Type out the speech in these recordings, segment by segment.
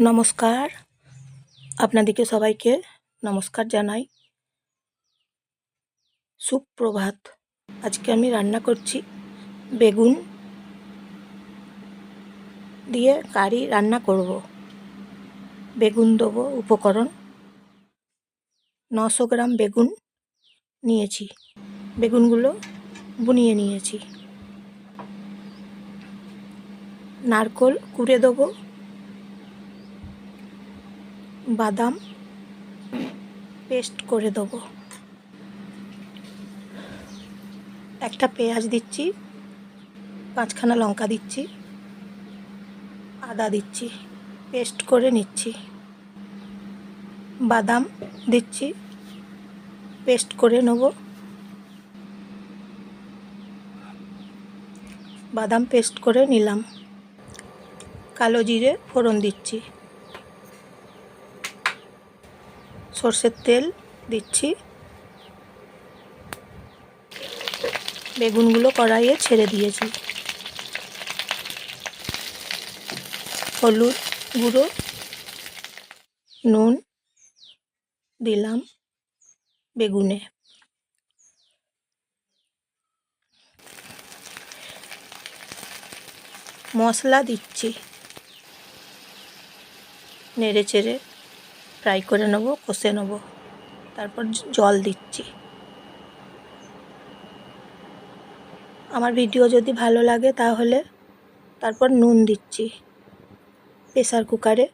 নমস্কার। আপনাদেরকে সবাইকে নমস্কার জানাই। সুপ্রভাত। আজকে আমি রান্না করছি বেগুন দিয়ে কারি রান্না করব। বেগুন দেবো উপকরণ। নশো গ্রাম বেগুন নিয়েছি। বেগুনগুলো বুনিয়ে নিয়েছি। নারকোল কুড়ে দেবো। বাদাম পেস্ট করে দেবো। একটা পেঁয়াজ দিচ্ছি, পাঁচখানা লঙ্কা দিচ্ছি, আদা দিচ্ছি, পেস্ট করে নিচ্ছি। বাদাম দিচ্ছি, পেস্ট করে নেব। বাদাম পেস্ট করে নিলাম। কালো জিরে ফোড়ন দিচ্ছি। সর্ষের তেল দিচ্ছি। বেগুনগুলো কড়াইয়ে ছেড়ে দিয়েছি। হলুদ গুঁড়ো, নুন দিলাম বেগুনে। মশলা দিচ্ছি। নেড়ে চেড়ে ফ্রাই করে নেব, কষে নেব। তারপর জল দিচ্ছি। আমার ভিডিও যদি ভালো লাগে তাহলে তারপর নুন দিচ্ছি। প্রেসার কুকারে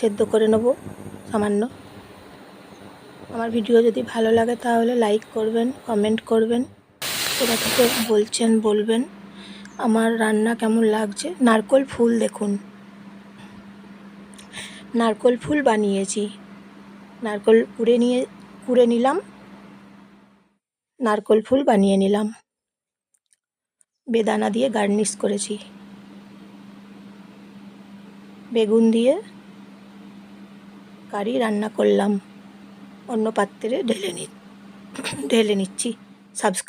সেদ্ধ করে নেব, সামান্য। আমার ভিডিও যদি ভালো লাগে তাহলে লাইক করবেন, কমেন্ট করবেন, কোথা থেকে বলছেন বলবেন। আমার রান্না কেমন লাগছে? নারকোল ফুল দেখুন। নারকোল ফুল বানিয়েছি। নারকল কুড়ে নিয়ে, কুড়ে নিলাম। নারকল ফুল বানিয়ে নিলাম। বেদানা দিয়ে গার্নিশ করেছি। বেগুন দিয়ে কারি রান্না করলাম। অন্য পাত্রে ঢেলে নি, ঢেলে নিচ্ছি। সাবস্ক্রাইব